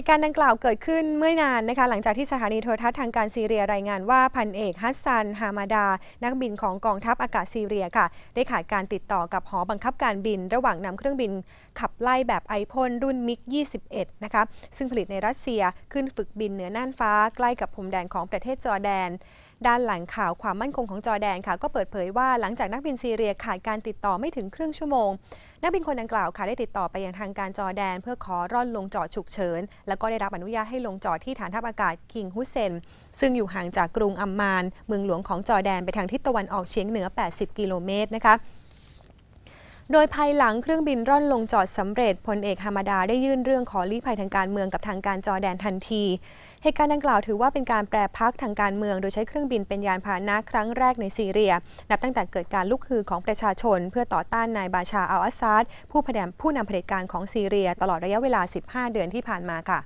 ตุการณ์ดังกล่าวเกิดขึ้นเมื่อนานนะคะหลังจากที่สถานีโทรทัศน์ทางการซีเรียรายงานว่าพันเอกฮัสซัน ฮามาดา นักบินของกองทัพอากาศซีเรียค่ะ ได้ขาดการติดต่อกับหอบังคับการบิน ระหว่างนำเครื่องบินขับไล่แบบไอพ่นรุ่นมิก 21 นะคะซึ่งผลิตในรัสเซียขึ้นฝึกบินเหนือน่านฟ้าใกล้กับพรมแดนของประเทศจอร์แดน ด้านหลังข่าวความมั่นคงของจอแดนค่ะ ก็เปิดเผยว่าหลังจากนักบินซีเรียขาดการติดต่อไม่ถึงครึ่งชั่วโมง นักบินคนดังกล่าวค่ะได้ติดต่อไปยังทางการจอแดน เพื่อขอร่อนลงจอดฉุกเฉิน แล้วก็ได้รับอนุญาตให้ลงจอดที่ฐานทัพอากาศคิงฮุสเซน ซึ่งอยู่ห่างจากกรุงอัมมาน เมืองหลวงของจอแดนไปทางทิศตะวันออกเฉียงเหนือ 80 กิโลเมตรนะคะ โดยภายหลังเครื่องบินร่อนลงจอดสำเร็จพลเอกฮามาดาได้ยื่นเรื่องขอลี้ภัยทางการเมืองกับทางการจอแดนทันที เหตุการณ์ดังกล่าวถือว่าเป็นการแปรพักทางการเมือง โดยใช้เครื่องบินเป็นยานพาหนะครั้งแรกในซีเรีย นับตั้งแต่เกิดการลุกฮือของประชาชน เพื่อต่อต้านนายบาชาอัลอาซาดผู้ผู้นำเผด็จการของซีเรีย ตลอดระยะเวลา 15 เดือนที่ผ่านมาค่ะ